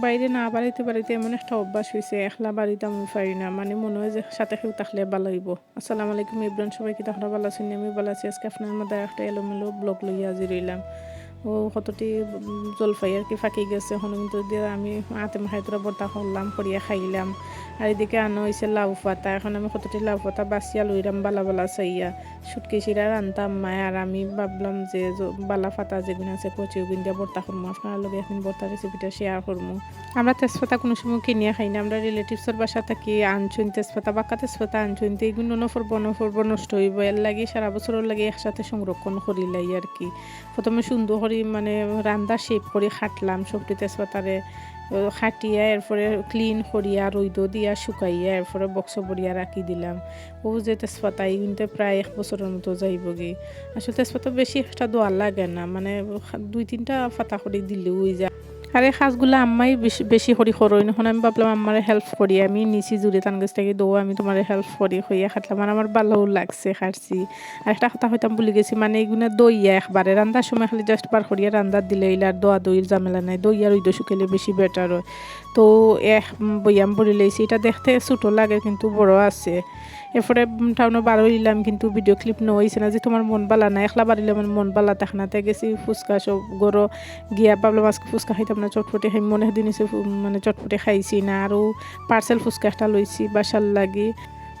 বাইরে না বাড়িতে বাড়িতে এমন একটা অভ্যাস হয়েছে একলা বাড়িতে আমি পারি না। মানে মনে হয় যে সাথে কেউ থাকলে ভালো হইব। আসসালামু আলাইকুম ইব্রান সবাই কি তাহলে ভালো আছেন? আমি ভালো আছি। আজকে আপনার মধ্যে একটা এলোমেলো ব্লগ লইয়া হাজির রইলাম ও কতটি জলফাই আর কি ফাঁকি গেছে হনুমন্ত দিয়ে আমি হাতে মাখাই বর্তা করলাম, করিয়া খাইলাম। আর এদিকে আনো হয়েছে লাউ পাতা এখন আমি কতটি লাউ পাতা বাঁচিয়া লইলাম বালা বালা চাইয়া সুটকি চিরা রান্তাম মায় আর আমি ভাবলাম যে বালা পাতা যেগুলো আছে কচি ওগুন দিয়ে বর্তা করব আপনার লগে এখন বর্তা রেসিপিটা শেয়ার করব আমরা তেজপাতা কোনো সময় কিনিয়া খাই না। আমরা রিলেটিভসের বাসা থাকি আনছুন তেজপাতা বাঁকা তেজপাতা আনছুন তো এইগুলো নফরব নফরব নষ্ট হইব। এর লাগে সারা বছরের লাগে একসাথে সংরক্ষণ করি লাই আর কি। প্রথমে সুন্দর করে মানে রান্দা শেপ করে খাটলাম। সবটি তেজপাতারে খাটিয়া এরপরে ক্লিন করিয়া, রৈদ দিয়া শুকাইয়া এরপরে বক্স বরিয়া রাখি দিলাম। ও যে তেজপাতা কিন্তু প্রায় এক বছরের মতো যাইব গে আসলে তেজপাতা বেশি একটা দোয়ার লাগে না মানে দুই তিনটা ফাতা করে দিলেও যায়। আর এই সাজগুলো আম্মাই বেশি বেশি করি করই নখন আমি ভাবলাম আমার হেল্প করি। আমি নিচি জুড়ে তান গাছ থেকে দৌ আমি তোমার হেল্প করি, হইয়া খাটলাম। আর আমার ভালো লাগছে, খাটছি। আর একটা কথা হইতাম ভুলে গেছি মানে এইগুলো দইয়া একবারে রান্দার সময় খালি জাস্ট বার করিয়া রান্দার দিলে এইলে আর দোয়া দইয়ের ঝামেলা নাই। ওই দোষ শুকাইলে বেশি বেটার হয়। তো এক বইয়াম বলি লইছি এটা দেখতে ছোটো লাগে, কিন্তু বড় আছে। এরপরে টাউনে বারো ইলাম কিন্তু ভিডিও ক্লিপ নইছে না, যে তোমার মন বালা না, একলা বাড়িলে আমার মন বালা তাকনাতে গেছি ফুচকা সব গরো গিয়া ভাবলাম মাছ ফুচকা খাইতাম না চটপটি খাই, মনে দিন মানে চটপটি খাইছি না, আৰু পার্সেল ফুচকা একটা লইছি বাসার লাগি।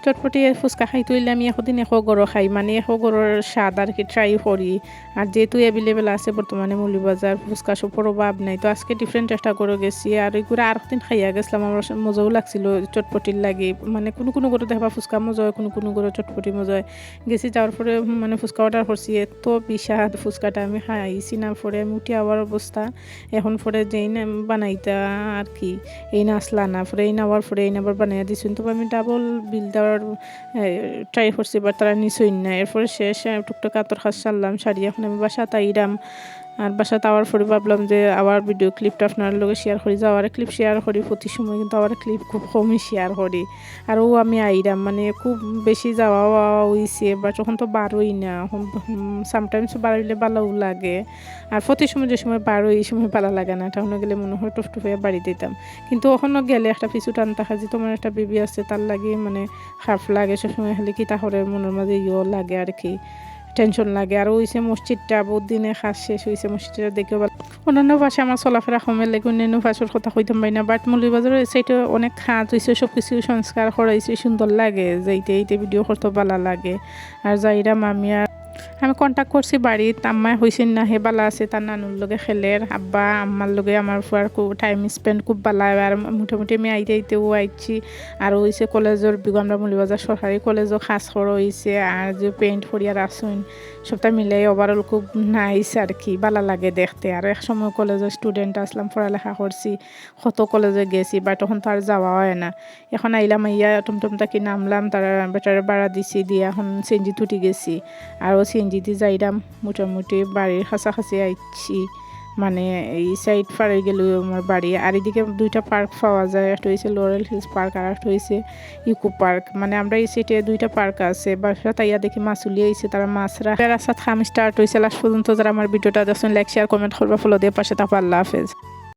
চটপটি ফুচকা খাই তৈলে আমি এশদিন এশ গড় খাই মানে এশ গড়ৰ স্বাদ আর কি ট্রাই করি আর যেহেতু অ্যাভেলেবেল আছে বর্তমানে মৌলিবাজার ফুচকা সব অভাব নাই, তো আজকে ডিফারেন্ট চেষ্টা করে গেছি। আর এগুলো আর দিন খাইয়া গেছিলাম আমার মজাও লাগছিল চটপটির লাগে। মানে কোনো কোনো করে দেখবা ফুচকা মজা হয় কোনো কোনো করে চটপটি মজা হয় গেছি যাওয়ার পরে মানে ফুচকা অর্ডার করছি এত বিষাদ ফুচকাটা আমি খাইছি না পরে আমি উঠে আবার অবস্থা এখন পরে যেই না বানাইতা আর কি এই না না পরে এই নেওয়ার পরে এই আবার বানাইয়া দিছুন। তবে আমি ডাবল বিল দেওয়ার ট্রাই করছি, এবার তারা নিচই না এরপরে শেষ টুকটাক আতর খাস সারলাম সারি এখন আমি বাসা তাইরাম। আর বাসা আওয়ার পরে ভাবলাম যে আবার ভিডিও ক্লিপটা আপনার লগে শেয়ার করি। যাওয়ার ক্লিপ শেয়ার করি, প্রতি সময় কিন্তু আবার ক্লিপ খুব কমই শেয়ার করি। আর ও আমি আইরাম মানে খুব বেশি যাওয়া হইছে, বা তখন তো বারোই না। সামটাইমস বাড়াইলে ভালোও লাগে। আর প্রতি সময় যে সময় বারো এই সময় ভালো লাগে না। তখন গেলে মনে হয় টফ টফে বাড়ি দিতাম কিন্তু ওখানে গেলে একটা পিছু টান থাকা যে তোমার একটা বেবি আছে, তার লাগে মানে খারাপ লাগে সবসময়। খালি কি তাহলে মনের মাঝে ইয়েও লাগে আর কি। টেনশন লাগে। আর ওইসে মসজিদটা বহুত দিনে খাস শেষ হয়েছে মসজিদটা দেখেও ভালো অন্যান্য ভাষা আমার চলাফেরা কমে লাগে, অন্যান্য ভাষার কথা কইতাম পাই না বাট মৌলিবাজারের সাইডে অনেক খাঁজ হয়েছে সব কিছু সংস্কার করাইছে সুন্দর লাগে যাইতে এইতে ভিডিও করতে ভালো লাগে। আর যাইরা মামিয়া আমি কন্ট্যাক্ট করছি বাড়িত আম্মাই হয়েছেন না, হে বালা আছে, তার নানুর লগে খেলের, আব্বা, আম্মার লগে আমার ফুয়ার খুব টাইম স্পেন্ড খুব হয় আর মোটামুটি আমি আইতে আইতেও আইছি। আর হয়েছে কলেজের বিগু আমরা মৌলিবাজার সরকারি কলেজও খাস করা হয়েছে আর যে পেইন্ট করিয়া আসুন সবটা মিলাই ওভারঅল খুব নাইস আর কি ভালো লাগে দেখতে। আর এক সময় কলেজের স্টুডেন্ট আসলাম, পড়ালেখা করছি, কত কলেজে গেছি বা তখন তো আর যাওয়া হয় না। এখন আইলাম ইয়া টমটম তাকি নামলাম, তারা বেটারে ভাড়া দিছি, দিয়ে এখন চেঞ্জি তুটি গেছি। আর চেঞ্জিতে যাইলাম মোটামুটি বাড়ির কাছাকাছি আইছি। মানে এই সাইড পাড়ে গেলেও আমার বাড়ি, আর এদিকে দুইটা পার্ক পাওয়া যায়, একটা হয়েছে লোরেল হিলস পার্ক আর একটা হয়েছে ইকো পার্ক মানে আমরা এই সাইডে দুইটা পার্ক আছে, বাসা তাইয়া দেখি মাছ মাছুলি আইছে, তারা মাছ রাখে রাস্তা খাম স্টার্ট হয়েছে লাস্ট পর্যন্ত যারা আমার ভিডিওটা দেখছেন লাইক শেয়ার কমেন্ট করবা ফলো দিয়ে পাশে থাকব। আল্লাহ হাফেজ।